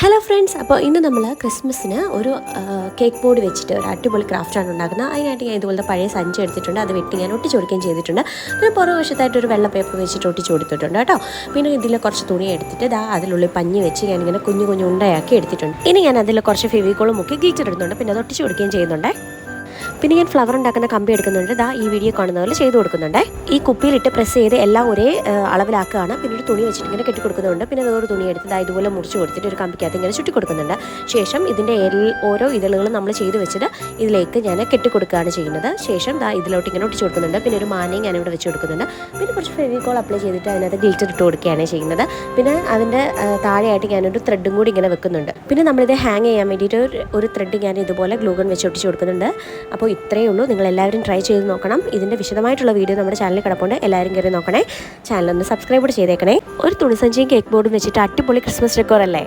Hello friends അപ്പോൾ ഇന്ന് നമ്മൾ ക്രിസ്മസിന് ഒരു കേക്ക് ബോർഡ് വെച്ചിട്ട് ഒരു അടിപൊളി ക്രാഫ്റ്റാണ് ഉണ്ടാക്കുന്നത്. അതിനായിട്ട് ഞാൻ ഇതുപോലത്തെ പഴയ സഞ്ചി എടുത്തിട്ടുണ്ട്. അത് വെട്ടി ഞാൻ ഒട്ടിച്ച് കൊടുക്കുകയും ചെയ്തിട്ടുണ്ട്. പിന്നെ പുറകുവശത്തായിട്ട് ഒരു വെള്ള പേപ്പർ വെച്ചിട്ട് ഒട്ടിച്ച് കൊടുത്തിട്ടുണ്ട് കേട്ടോ. പിന്നെ ഇതിൽ കുറച്ച് തുണി എടുത്തിട്ട് ഇതാ അതിലുള്ളിൽ പഞ്ഞി വെച്ച് ഇങ്ങനെ കുഞ്ഞു കുഞ്ഞു ഉണ്ടയാക്കി എടുത്തിട്ടുണ്ട്. ഇനി ഞാൻ അതിൽ കുറച്ച് ഫെവിക്കോളും ഒക്കെ ഗ്ലീറ്റർ ഇടുന്നുണ്ട് പിന്നെ അത് ഒട്ടിച്ച് കൊടുക്കുകയും ചെയ്യുന്നുണ്ട്. പിന്നെ ഞാൻ ഫ്ലവർ ഉണ്ടാക്കുന്ന കമ്പി എടുക്കുന്നുണ്ട്. ദാ ഈ വീഡിയോ കാണുന്ന ചെയ്ത് കൊടുക്കുന്നുണ്ട്. ഈ കുപ്പിയിലിട്ട് പ്രസ് ചെയ്ത് എല്ലാം ഒരേ അളവിലാക്കുകയാണ്. പിന്നെ ഒരു തുണി വെച്ചിട്ട് ഇങ്ങനെ കെട്ടി കൊടുക്കുന്നുണ്ട്. പിന്നെ വേറൊരു തുണി എടുത്ത് ദാ ഇതുപോലെ മുറിച്ച് കൊടുത്തിട്ട് ഒരു കമ്പിക്കകത്ത് ഇങ്ങനെ ചുറ്റി കൊടുക്കുന്നുണ്ട്. ശേഷം ഇതിന്റെ ഓരോ ഇതളുകളും നമ്മൾ ചെയ്ത് വെച്ചിട്ട് ഇതിലേക്ക് ഞാൻ കെട്ടി കൊടുക്കുകയാണ് ചെയ്യുന്നത്. ശേഷം ദാ ഇതിലോട്ട് ഇങ്ങനെ ഒട്ടിച്ച് കൊടുക്കുന്നുണ്ട്. പിന്നെ ഒരു മാനയും ഞാൻ ഇവിടെ വെച്ച് കൊടുക്കുന്നുണ്ട്. പിന്നെ കുറച്ച് ഫെവിക്കോൾ അപ്ലൈ ചെയ്തിട്ട് അതിനകത്ത് ഗിൽറ്റർ ഇട്ട് കൊടുക്കുകയാണ് ചെയ്യുന്നത്. പിന്നെ അതിന്റെ താഴെയായിട്ട് ഞാനൊരു ത്രെഡും കൂടി ഇങ്ങനെ വെക്കുന്നുണ്ട്. പിന്നെ നമ്മളിത് ഹാങ് ചെയ്യാൻ വേണ്ടിയിട്ട് ഒരു ത്രെഡ് ഞാൻ ഇതുപോലെ ഗ്ലൂഗൺ വെച്ച് ഒട്ടിച്ച് കൊടുക്കുന്നുണ്ട്. അപ്പോൾ ഇത്രയേ ഉള്ളൂ. നിങ്ങൾ എല്ലാവരും ട്രൈ ചെയ്ത് നോക്കണം. ഇതിന്റെ വിശദമായിട്ടുള്ള വീഡിയോ നമ്മുടെ ചാനലിൽ കിടപ്പുണ്ട്. എല്ലാവരും കയറി നോക്കണേ. ചാനലൊന്ന് സബ്സ്ക്രൈബ് ചെയ്തേക്കണേ. ഒരു തുണിസഞ്ചിയും കേക്ക് ബോർഡും വെച്ചിട്ട് അടിപൊളി ക്രിസ്മസ് ഡെക്കോർ അല്ലേ?